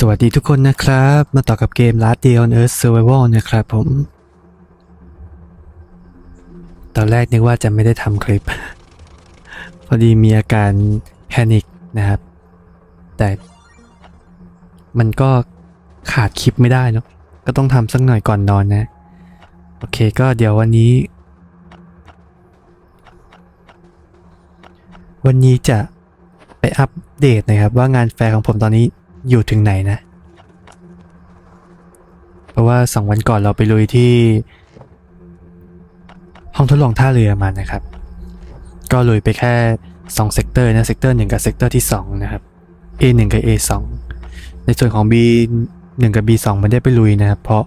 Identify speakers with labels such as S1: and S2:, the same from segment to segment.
S1: สวัสดีทุกคนนะครับ มาต่อกับเกม Last Day on Earth Survival นะครับผม ตอนแรกนึกว่าจะไม่ได้ทำคลิป พอดีมีอาการแพนิคนะครับ แต่มันก็ขาดคลิปไม่ได้เนอะก็ต้องทำสักหน่อยก่อนนอนนะ โอเคก็เดี๋ยววันนี้ วันนี้จะไปอัปเดตนะครับว่างานแฟร์ของผมตอนนี้ อยู่ถึงไหนนะ เพราะว่าสองวันก่อนเราไปลุยที่ ห้องทดลองท่าเรือมานะครับ ก็ลุยไปแค่2เซกเตอร์นะเซกเตอร์1กับเซกเตอร์ที่2นะครับ A 1กับ A 2ในส่วนของ B 1กับ B 2ไม่ได้ไปลุยนะครับ เพราะ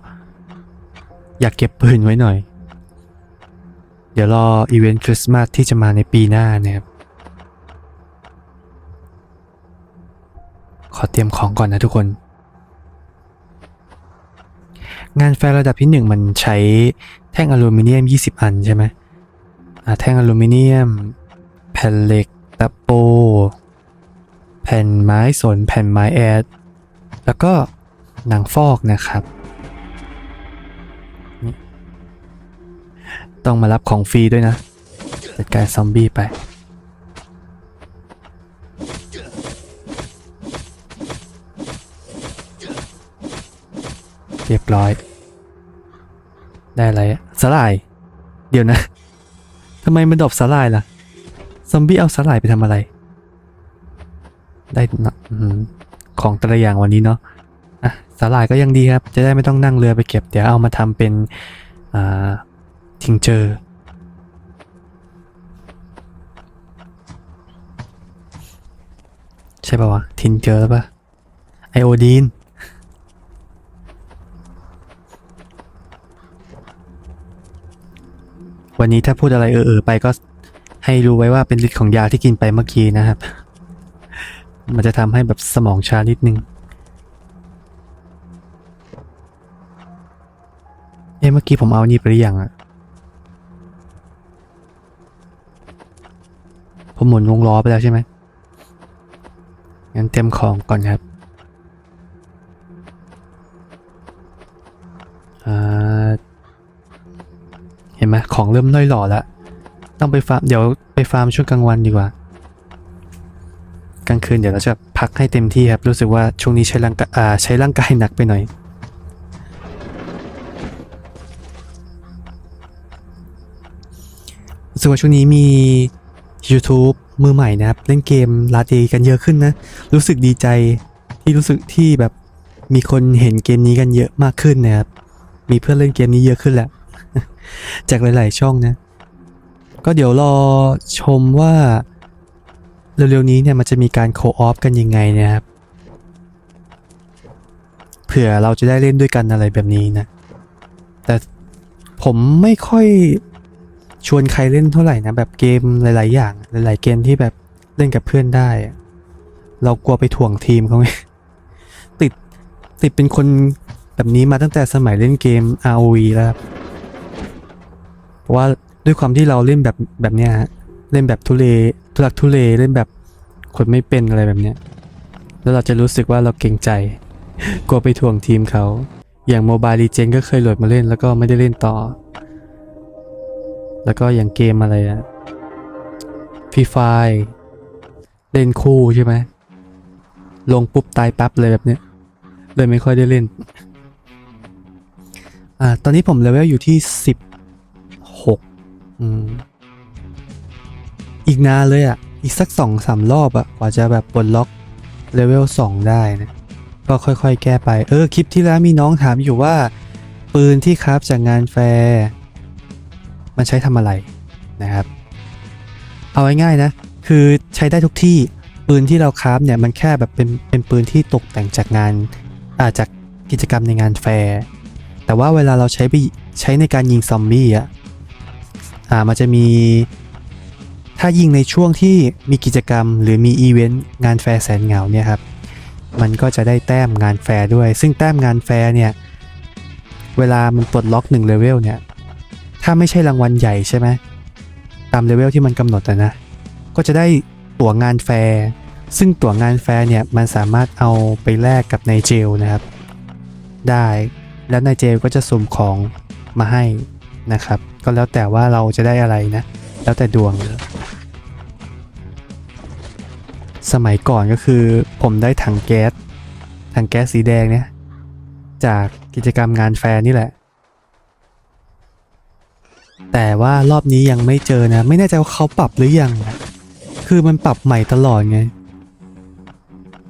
S1: อยากเก็บปืนไว้หน่อย เดี๋ยวรออีเวนต์คริสต์มาสที่จะมาในปีหน้านะครับ ขอเตรียมของก่อนนะทุกคน งานแฟร์ระดับที่1มันใช้แท่งอลูมิเนียม 20 อันใช่ไหมแท่งอลูมิเนียม แผ่นเหล็กตะโป แผ่นไม้สน แผ่นไม้แอด แล้วก็หนังฟอกนะครับ ต้องมารับของฟรีด้วยนะ จัดการซอมบี้ไป เรียบร้อย ได้อะไรอะสลาย เดี๋ยวนะทำไมมันดอปสลายล่ะ ซอมบี้เอาสลายไปทำอะไร ได้นะของแต่ละอย่างวันนี้เนาะอะสลายก็ยังดีครับ จะได้ไม่ต้องนั่งเรือไปเก็บ เดี๋ยวเอามาทำเป็นอ่าทิงเจอร์ใช่ป่าวะทิงเจอร์ปะไอโอดีน วันนี้ถ้าพูดอะไรเออๆไปก็ให้รู้ไว้ว่าเป็นฤทธิ์ของยาที่กินไปเมื่อกี้นะครับ มันจะทำให้แบบสมองชานิดนึง เอ๊ะเมื่อกี้ผมเอานี่ไปหรือยังอะผมหมุนวงล้อไปแล้วใช่ไหมงั้นเต็มของก่อนครับอ่า เห็นไหม ของเริ่มน้อยหล่อแล้วต้องไปฟาร์มเดี๋ยวไปฟาร์มช่วงกลางวันดีกว่า กลางคืนเดี๋ยวเราจะพักให้เต็มที่ครับ รู้สึกว่าช่วงนี้ใช้ร่างกายใช้ร่างกายหนักไปหน่อย รู้สึกว่าช่วงนี้มี YouTube มือใหม่นะครับ เล่นเกมลาเตกันเยอะขึ้นนะ รู้สึกดีใจที่รู้สึกที่แบบมีคนเห็นเกมนี้กันเยอะมากขึ้นนะครับ มีเพื่อนเล่นเกมนี้เยอะขึ้นแหละ จากหลาย ๆ ช่องนะ ก็เดี๋ยวรอชมว่า เร็ว ๆ นี้เนี่ยมันจะมีการโคออฟกันยังไงเนะครับ เผื่อเราจะได้เล่นด้วยกันอะไรแบบนี้นะ แต่ผมไม่ค่อยชวนใครเล่นเท่าไหร่นะ แบบเกมหลาย ๆ อย่าง หลาย ๆ เกมที่แบบเล่นกับเพื่อนได้ เรากลัวไปถ่วงทีมเขาไงติดติดเป็นคนแบบนี้มาตั้งแต่สมัยเล่นเกม ROV แล้วครับ ราะว่าด้วยความที่เราเล่นแบบแบบเนี้ยฮะเล่นแบบทุเลทุลักทุเลเล่นแบบคนไม่เป็นอะไรแบบเนี้ยแล้วเราจะรู้สึกว่าเราเก่งใจกลัวไปถ่วงทีมเขาอย่างโมบายลีเจนก็เคยโหลดมาเล่นแล้วก็ไม่ได้เล่นต่อ แล้วก็อย่างเกมอะไรอะฟีไฟเล่นคู่ใช่ไหมลงปุ๊บตายปั๊บเลยแบบเนี้ยเลยไม่ค่อยได้เล่น อ่า ตอนนี้ผมเลเวลอยู่ที่สิบ อีกนานเลยอะ อีกสักสองสามรอบอะ กว่าจะแบบปลดล็อกเลเวลสองได้นะ ก็ค่อยๆ แก้ไป เออ คลิปที่แล้วมีน้องถามอยู่ว่า ปืนที่คราฟจากงานแฟร์มันใช้ทำอะไรนะครับ เอาง่ายๆนะ คือใช้ได้ทุกที่ปืนที่เราคราฟเนี่ยมันแค่แบบเป็นเป็นปืนที่ตกแต่งจากงานอ่าจากกิจกรรมในงานแฟร์แต่ว่าเวลาเราใช้ไปใช้ในการยิงซอมบี้อะ อ่ามันจะมีถ้ายิงในช่วงที่มีกิจกรรม หรือมีอีเวนต์งานแฟร์แสนเหงาเนี่ยครับมันก็จะได้แต้มงานแฟร์ด้วย ซึ่งแต้มงานแฟร์เนี่ยเวลามันปลดล็อกหนึ่งเลเวลเนี่ยถ้าไม่ใช่รางวัลใหญ่ใช่ไหมตามเลเวลที่มันกำหนดอะนะก็จะได้ตั๋วงานแฟร์ซึ่งตั๋วงานแฟร์เนี่ยมันสามารถเอาไปแลกกับในเจลนะครับ ได้แล้วในเจลก็จะสุ่มของมาให้นะครับก็แล้วแต่ว่าเราจะได้อะไรนะ แล้วแต่ดวง สมัยก่อนก็คือผมได้ถังแก๊ส ถังแก๊สสีแดงเนี่ย จากกิจกรรมงานแฟร์นี่แหละ แต่ว่ารอบนี้ยังไม่เจอนะ ไม่แน่ใจว่าเขาปรับหรือยังนะคือมันปรับใหม่ตลอดไง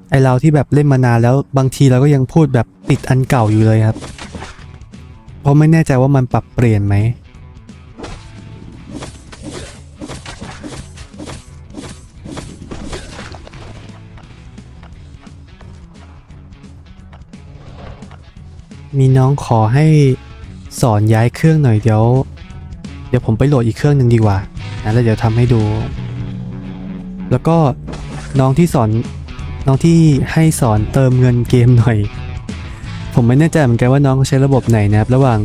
S1: ไอเราที่แบบเล่นมานานแล้วบางทีเราก็ยังพูดแบบติดอันเก่าอยู่เลยครับ เพราะไม่แน่ใจว่ามันปรับเปลี่ยนไหม มีน้องขอให้สอนย้ายเครื่องหน่อยเดี๋ยว เดี๋ยวผมไปโหลดอีกเครื่องหนึ่งดีกว่านะแล้วเดี๋ยวทำให้ดู แล้วก็น้องที่สอนน้องที่ให้สอนเติมเงินเกมหน่อย ผมไม่แน่ใจเหมือนกันว่าน้องใช้ระบบไหนนะครับ ระหว่าง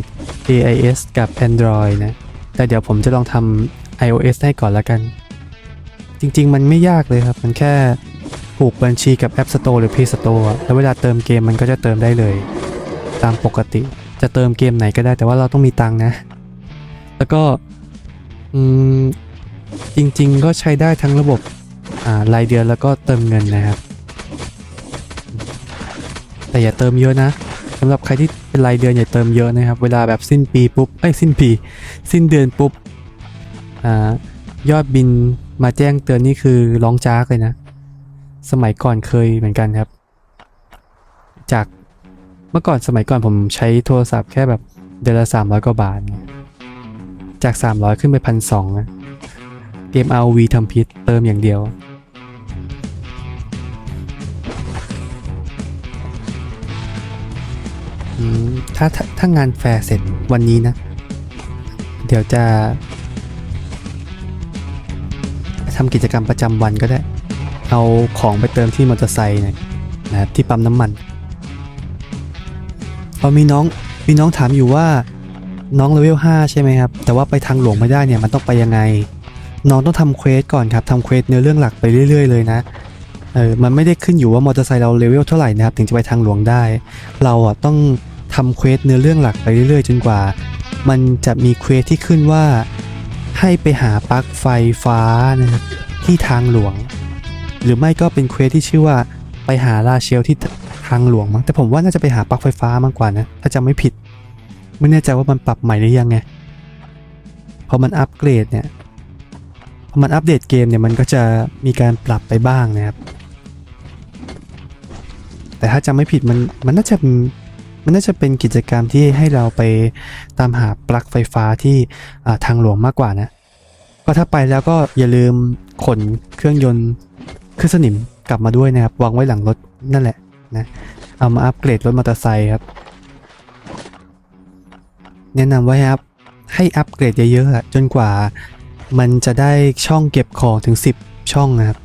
S1: AIS กับ Android นะ แต่เดี๋ยวผมจะลองทำ iOS ให้ก่อนละกัน จริง ๆ มันไม่ยากเลยครับ มันแค่ผูกบัญชีกับ App Store หรือ Play Store แล้วเวลาเติมเกมมันก็จะเติมได้เลย ตามปกติ จะเติมเกมไหนก็ได้แต่ว่าเราต้องมีตังนะ แล้วก็อืมจริงๆก็ใช้ได้ทั้งระบบอ่ารายเดือนแล้วก็เติมเงินนะครับ แต่อย่าเติมเยอะนะสำหรับใครที่เป็นรายเดือนอย่าเติมเยอะนะครับ เวลาแบบสิ้นปีปุ๊บเอ้ยสิ้นปี สิ้นเดือนปุ๊บอ่ายอดบินมาแจ้งเตือนนี่คือร้องจากเลยนะ สมัยก่อนเคยเหมือนกันครับ จาก เมื่อก่อนสมัยก่อนผมใช้โทรศัพท์แค่แบบเดือนละสามร้อยกว่าบาทไงจาก 300 ขึ้นไปพันสองนะเกม RV ทำพิษเติมอย่างเดียว ถ้าถ้าถ้างานแฟร์เสร็จวันนี้นะ เดี๋ยวจะทำกิจกรรมประจำวันก็ได้ เอาของไปเติมที่มอเตอร์ไซค์หน่อยนะที่ปั๊มน้ำมัน อมีน้องมีน้องถามอยู่ว่าน้องเลเวล5ใช่ไหมครับ แต่ว่าไปทางหลวงไม่ได้เนี่ยมันต้องไปยังไง น้องต้องทำเควสก่อนครับทำเควสเนื้อเรื่องหลักไปเรื่อยๆเลยนะเออมันไม่ได้ขึ้นอยู่ว่ามอเตอร์ไซค์เราเลเวลเท่าไหร่นะครับถึงจะไปทางหลวงได้ เราอะต้องทำเควสเนื้อเรื่องหลักไปเรื่อยๆ จนกว่า มันจะมีเควสที่ขึ้นว่าให้ไปหาปลั๊กไฟฟ้านะครับที่ทางหลวง หรือไม่ก็เป็นเควสที่ชื่อว่า ไปหาลาเชลที่ทางหลวงมั้งแต่ผมว่าน่าจะไปหาปลั๊กไฟฟ้ามากกว่านะ ถ้าจำไม่ผิด ไม่แน่ใจว่ามันปรับใหม่หรือยังไงพอมันอัปเกรดเนี่ยพอมันอัปเดตเกมเนี่ยมันก็จะมีการปรับไปบ้างนะครับ แต่ถ้าจำไม่ผิดมันมันน่าจะมันน่าจะเป็นกิจกรรมที่ให้เราไปตามหาปลั๊กไฟฟ้าที่ทางหลวงมากกว่านะก็ถ้าไปแล้วก็อย่าลืมขนเครื่องยนต์ คือสนิมกลับมาด้วยนะครับวางไว้หลังรถนั่นแหละนะเอามาอัปเกรดรถมอเตอร์ไซค์ครับ แนะนำไว้ครับให้อัปเกรดเยอะๆจนกว่ามันจะได้ช่องเก็บของถึง 10 ช่องนะครับ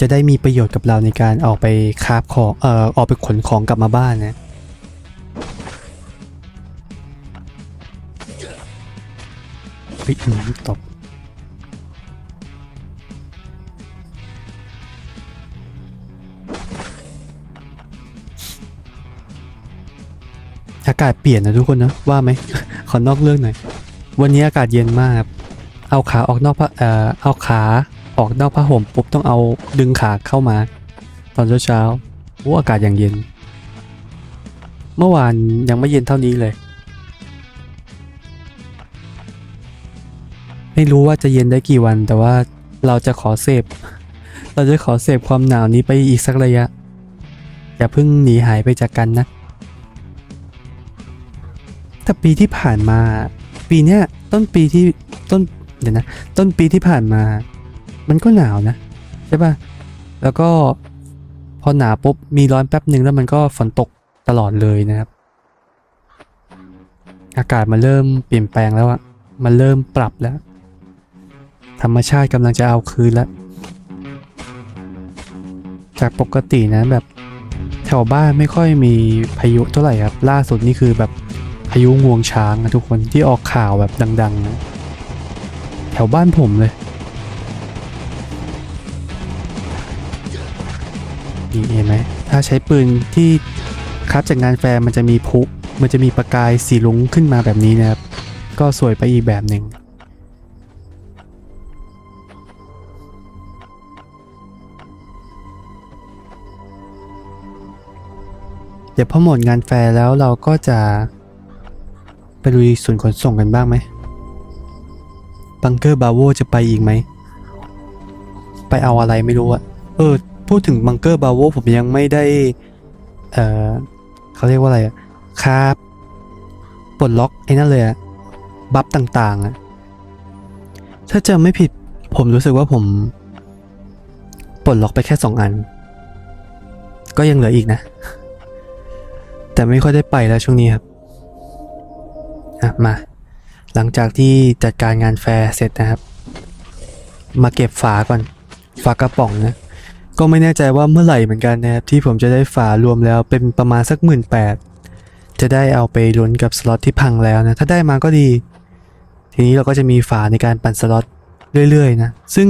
S1: จะได้มีประโยชน์กับเราในการออกไปคาฟของเอ่อออกไปขนของกลับมาบ้านนะเฮ้ยอืมตบ อากาศเปลี่ยนนะทุกคนนะว่าไหม ขอนอกเรื่องหน่อย วันนี้อากาศเย็นมาก เอาขาออกนอกผ้าเอ่อเอาขาออกนอกผ้าห่มปุ๊บต้องเอาดึงขาเข้ามา ตอนเช้าเช้าๆโอ้อากาศอย่างเย็น เมื่อวานยังไม่เย็นเท่านี้เลย ไม่รู้ว่าจะเย็นได้กี่วัน แต่ว่าเราจะขอเสพเราจะขอเสพความหนาวนี้ไปอีกสักระยะอย่าเพิ่งหนีหายไปจากกันนะ แต่ปีที่ผ่านมา ปีเนี้ยต้นปีที่ต้นเดี๋ยวนะ ต้นปีที่ผ่านมา มันก็หนาวนะ ใช่ป่ะ แล้วก็พอหนาวปุ๊บมีร้อนแป๊บหนึ่งแล้วมันก็ฝนตกตลอดเลยนะครับ อากาศมันเริ่มเปลี่ยนแปลงแล้วอะมันเริ่มปรับแล้ว ธรรมชาติกำลังจะเอาคืนแล้วจากปกตินะแบบแถวบ้านไม่ค่อยมีพายุเท่าไหร่ครับ ล่าสุดนี่คือแบบ พายุงวงช้างนะทุกคนที่ออกข่าวแบบดังๆนะแถวบ้านผมเลย นี่เห็นไหม ถ้าใช้ปืนที่ครับจากงานแฟร์มันจะมีพุมันจะมีประกายสีลุงขึ้นมาแบบนี้นะครับ ก็สวยไปอีกแบบหนึ่งเดี๋ยวพอหมดงานแฟร์แล้วเราก็จะ ไปลุยศูนย์ขนส่งกันบ้างไหมบังเกอร์บาโวจะไปอีกไหม ไปเอาอะไรไม่รู้อะเออ พูดถึงบังเกอร์บาโวผมยังไม่ได้ เออเขาเรียกว่าอะไรอะครับปลดล็อกไอ้นั่นเลยอะบัฟต่างๆอะถ้าจำไม่ผิดผมรู้สึกว่าผมปลดล็อกไปแค่สองอัน ก็ยังเหลืออีกนะ แต่ไม่ค่อยได้ไปแล้วช่วงนี้ครับ อะมา หลังจากที่จัดการงานแฟร์เสร็จนะครับ มาเก็บฝาก่อน ฝากระป๋องนะ ก็ไม่แน่ใจว่าเมื่อไหร่เหมือนกันนะครับ ที่ผมจะได้ฝารวมแล้วเป็นประมาณสักหมื่นแปดจะได้เอาไปลุ้นกับสล็อตที่พังแล้วนะ ถ้าได้มาก็ดี ทีนี้เราก็จะมีฝาในการปั่นสล็อตเรื่อยๆนะ ซึ่ง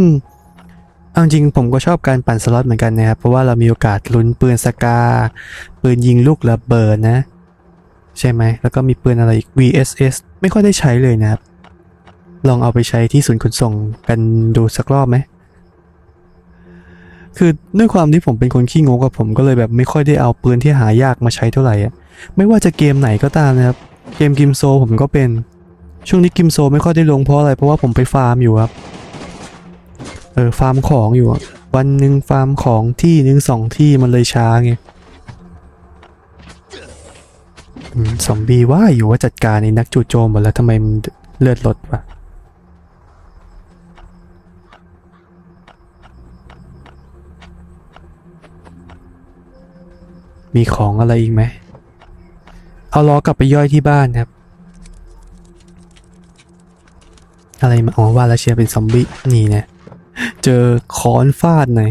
S1: เอาจริงผมก็ชอบการปั่นสล็อตเหมือนกันนะครับ เพราะว่าเรามีโอกาสลุ้นปืนสกา ปืนยิงลูกระเบิดนะ ใช่ไหม แล้วก็มีปืนอะไรอีก VSS ไม่ค่อยได้ใช้เลยนะครับ ลองเอาไปใช้ที่ศูนย์ขนส่งกันดูสักรอบไหม คือด้วยความที่ผมเป็นคนขี้งกกับผมก็เลยแบบไม่ค่อยได้เอาปืนที่หายากมาใช้เท่าไหร่อะไม่ว่าจะเกมไหนก็ตามนะครับ เกมกิมโซผมก็เป็น ช่วงนี้กิมโซไม่ค่อยได้ลงเพราะอะไร เพราะว่าผมไปฟาร์มอยู่ครับ เออฟาร์มของอยู่ วันหนึ่งฟาร์มของที่หนึ่งสองที่มันเลยช้าไง อืม ซอมบี้ว่าอยู่ว่าจัดการในนักจู่โจมหมดแล้วทำไมมันเลือดลดวะมีของอะไรอีกไหม เอาล้อกลับไปย่อยที่บ้านครับ อะไรมาอ๋อว่าแล้วเชียเป็นซอมบี้นี่นะเจอค้อนฟาดหน่อย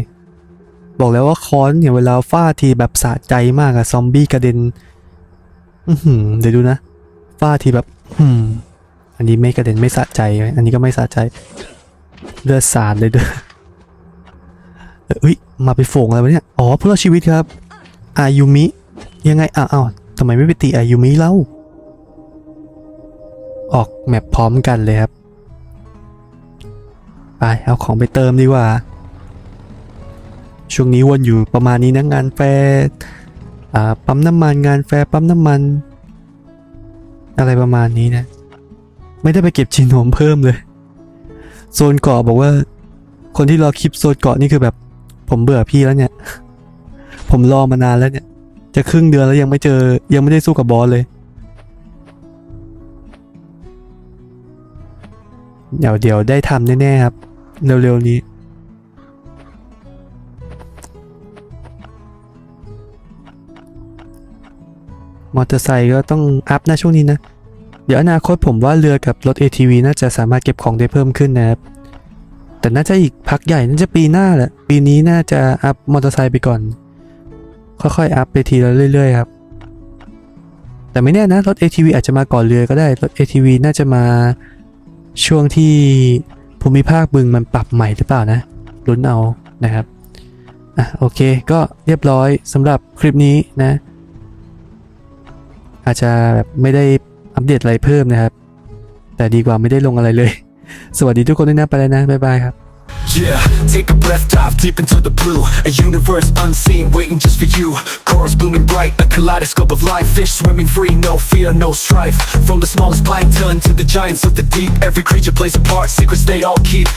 S1: บอกแล้วว่าค้อนเนี่ยเวลาฟาดทีแบบสะใจมากอะซอมบี้กระเด็น เดี๋ยวดูนะฟาดทีแบบ อืม อันนี้ไม่กระเด็นไม่สะใจ อันนี้ก็ไม่สะใจ เลือดสาดเลยเด้อเอ้ย มาไปโฝงอะไรวะเนี่ย อ๋อเพื่อชีวิตครับ อายุมิ ยังไง อ้าวอ้าวทำไมไม่ไปตีอายุมิเล่า ออกแมปพร้อมกันเลยครับ ไป เอาของไปเติมดีกว่า ช่วงนี้วนอยู่ประมาณนี้นะงานแฟร์อ่ ปั๊มน้ำมันงานแฟร์ปั๊มน้ำมัน อะไรประมาณนี้นะ ไม่ได้ไปเก็บจีโนมเพิ่มเลย โซนเกาะบอกว่า คนที่รอคลิปโซนเกาะนี่คือแบบ ผมเบื่อพี่แล้วเนี่ย ผมรอมานานแล้วเนี่ย จะครึ่งเดือนแล้วยังไม่เจอ ยังไม่ได้สู้กับบอสเลย เดี๋ยวเดี๋ยวได้ทำแน่ๆครับ เร็วๆนี้ มอเตอร์ไซค์ก็ต้องอัพนะช่วงนี้นะ เดี๋ยวอนาคตผมว่าเรือกับรถ ATV น่าจะสามารถเก็บของได้เพิ่มขึ้นนะครับ แต่น่าจะอีกพักใหญ่น่าจะปีหน้าแหละ ปีนี้น่าจะอัพมอเตอร์ไซค์ไปก่อน ค่อยๆอัพไปทีละเรื่อยๆครับ แต่ไม่แน่นะรถ ATV อาจจะมาก่อนเรือก็ได้ รถ ATV น่าจะมาช่วงที่ภูมิภาคบึงมันปรับใหม่หรือเปล่านะลุ้นเอานะครับอะโอเคก็เรียบร้อยสำหรับคลิปนี้นะ อาจจะแบบไม่ได้อัปเดตอะไรเพิ่มนะครับ แต่ดีกว่าไม่ได้ลงอะไรเลย สวัสดีทุกคนด้วยนะไปแล้วนะ บ๊ายบายครับ
S2: Yeah, take a breath, dive deep into the blue. A universe unseen, waiting just for you. Chorus blooming bright, a kaleidoscope of life. Fish swimming free, no fear, no strife. From the smallest plankton to the giants of the deep, every creature plays a part. Secrets they all keep.